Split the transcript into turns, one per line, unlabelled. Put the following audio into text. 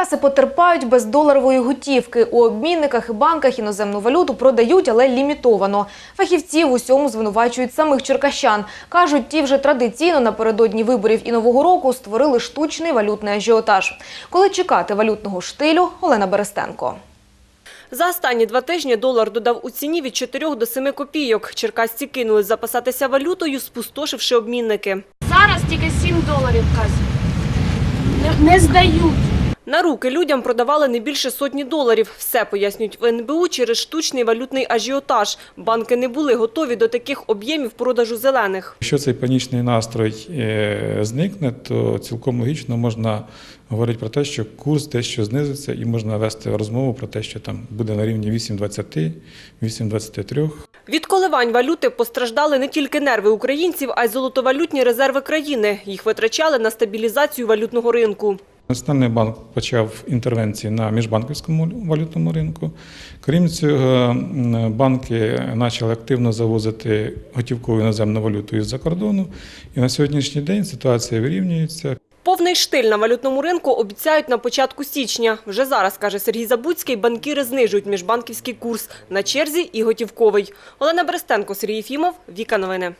Черкаси потерпають без доларової готівки. У обмінниках і банках іноземну валюту продають, але лімітовано. Фахівці в усьому звинувачують самих черкащан. Кажуть, ті вже традиційно напередодні виборів і Нового року створили штучний валютний ажіотаж. Коли чекати валютного штилю, Олена Берестенко.
За останні два тижні долар додав у ціні від 4 до 7 копійок. Черкасці кинулись запасатися валютою, спустошивши обмінники.
Зараз тільки 7 доларів. Не, не здають.
На руки людям продавали не більше сотні доларів. Все, пояснюють в НБУ, через штучний валютний ажіотаж. Банки не були готові до таких об'ємів продажу зелених.
Якщо цей панічний настрой е, зникне, то цілком логічно можна говорити про те, що курс дещо знизиться, і можна вести розмову про те, що там буде на рівні 8,20, 8,23.
Від коливань валюти постраждали не тільки нерви українців, а й золотовалютні резерви країни. Їх витрачали на стабілізацію валютного ринку.
Національний банк почав інтервенції на міжбанківському валютному ринку. Крім цього, банки почали активно завозити готівкову іноземну валюту із-за кордону. І на сьогоднішній день ситуація вирівнюється.
Повний штиль на валютному ринку обіцяють на початку січня. Вже зараз, каже Сергій Забуцький, банкіри знижують міжбанківський курс. На черзі і готівковий. Олена Берестенко, Сергій Фімов, Віка Новини.